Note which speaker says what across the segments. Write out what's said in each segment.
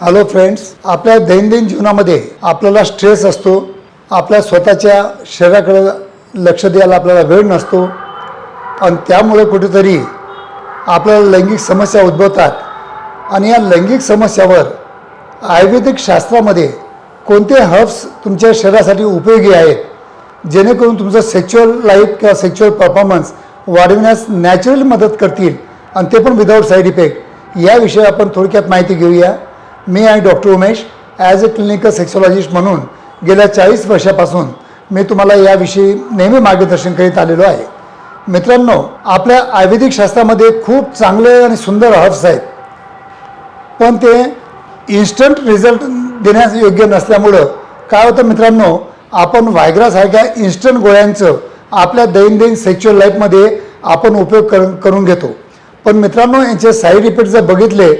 Speaker 1: Hello friends आपल्या दैनंदिन जीवनामध्ये आपल्याला स्ट्रेस असतो. आपल्या स्वतःच्या शरीराकडे लक्ष द्यायला आपल्याला वेळ नसतो. आणि त्यामुळे कुठेतरी आपल्याला लैंगिक समस्या उद्भवतात. आणि या लैंगिक समस्यावर आयुर्वेदिक शास्त्रामध्ये कोणते हर्ब्स तुमच्या शरीरासाठी उपयोगी आहेत? जेणेकरून तुमचं सेक्च्युअल लाईफ किंवा सेक्च्युअल परफॉर्मन्स वाढविण्यास नॅचरल मदत करतील. आणि ते पण विदाऊट साईड इफेक्ट याविषयी आपण थोडक्यात माहिती घेऊया. मी आहे doctor Umesh as a clinical sexologist म्हणून गेल्या चाळीस वर्षापासून मी तुम्हाला याविषयी नेहमी मार्गदर्शन करीत आलेलो आहे. मित्रांनो आपल्या आयुर्वेदिक शास्त्रामध्ये खूप चांगले आणि सुंदर हर्ब्स आहेत. पण ते इन्स्टंट रिझल्ट देण्यास योग्य नसल्यामुळं काय होतं मित्रांनो आपण व्हायग्रासारख्या इन्स्टंट गोळ्यांचं आपल्या दैनंदिन सेक्च्युअल लाईफमध्ये आपण उपयोग कर करून घेतो. पण मित्रांनो यांचे साईड इफेक्ट जर बघितले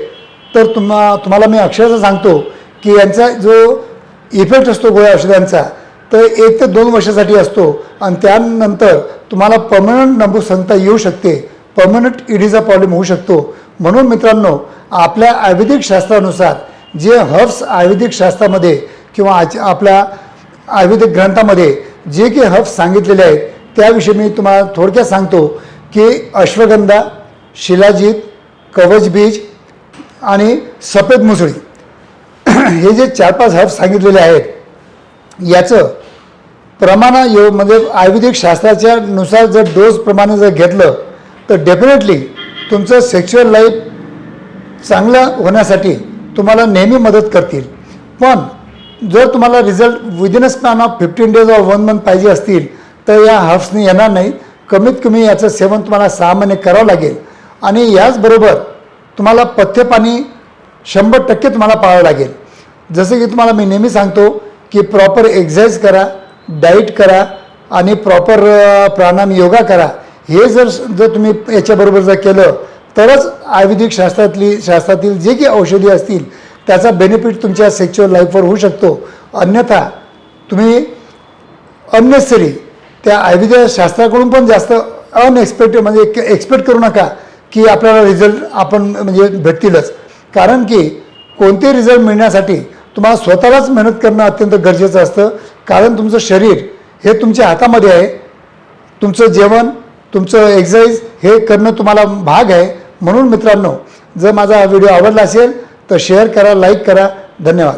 Speaker 1: तर तुम्हा तुम्हाला मी अक्षरशः सांगतो की यांचा जो इफेक्ट असतो गोळ्या औषधांचा तर एक ते दोन वर्षासाठी असतो. आणि त्यानंतर तुम्हाला पर्मनंट नंबूसंता येऊ शकते. पर्मनंट इडीचा प्रॉब्लेम होऊ शकतो. म्हणून मित्रांनो आपल्या आयुर्वेदिक शास्त्रानुसार जे हर्ब्स आयुर्वेदिक शास्त्रामध्ये किंवा आज आपल्या आयुर्वेदिक ग्रंथामध्ये जे काही हर्ब्स सांगितलेले आहेत त्याविषयी मी तुम्हाला थोडक्यात सांगतो की अश्वगंधा शिलाजीत कवचबीज आणि सफेद मुसळी. हे जे चार पाच हर्ब सांगितलेले आहेत याचं प्रमाण यो म्हणजे आयुर्वेदिक शास्त्राच्या नुसार जर डोस प्रमाणे जर घेतलं तर डेफिनेटली तुमचं सेक्शुअल लाईफ चांगलं होण्यासाठी तुम्हाला नेहमी मदत करतील. पण जर तुम्हाला result within a span of fifteen days or one month पाहिजे असतील तर या हर्ब्सनी येणार नाही. कमीत कमी याचं सेवन तुम्हाला सहा महिने करावं लागेल. आणि याचबरोबर तुम्हाला पथ्यपाणी शंभर टक्के तुम्हाला पाळावं लागेल. जसं की तुम्हाला मी नेहमी सांगतो की प्रॉपर एक्झरसाईज करा डाईट करा आणि प्रॉपर प्राणायाम योगा करा. हे जर जर तुम्ही याच्याबरोबर जर केलं तरच आयुर्वेदिक शास्त्रातली शास्त्रातील जे काही औषधी असतील त्याचा बेनिफिट तुमच्या सेक्च्युअल लाईफवर होऊ शकतो. अन्यथा तुम्ही अननेसरी त्या आयुर्वेद शास्त्राकडून पण जास्त अनएक्सपेक्टेड म्हणजे एक्सपेक्ट करू नका. की आपल्याला रिझल्ट आपण म्हणजे भेटतीलच. कारण की कोणते रिझल्ट मिळण्यासाठी तुम्हाला स्वतःलाच मेहनत करणं अत्यंत गरजेचं असतं. कारण तुमचं शरीर हे तुमच्या हातामध्ये आहे. तुमचं जेवण तुमचं एक्झरसाईज हे करणं तुम्हाला भाग आहे. म्हणून मित्रांनो जर माझा व्हिडिओ आवडला असेल तर शेअर करा लाईक करा. धन्यवाद.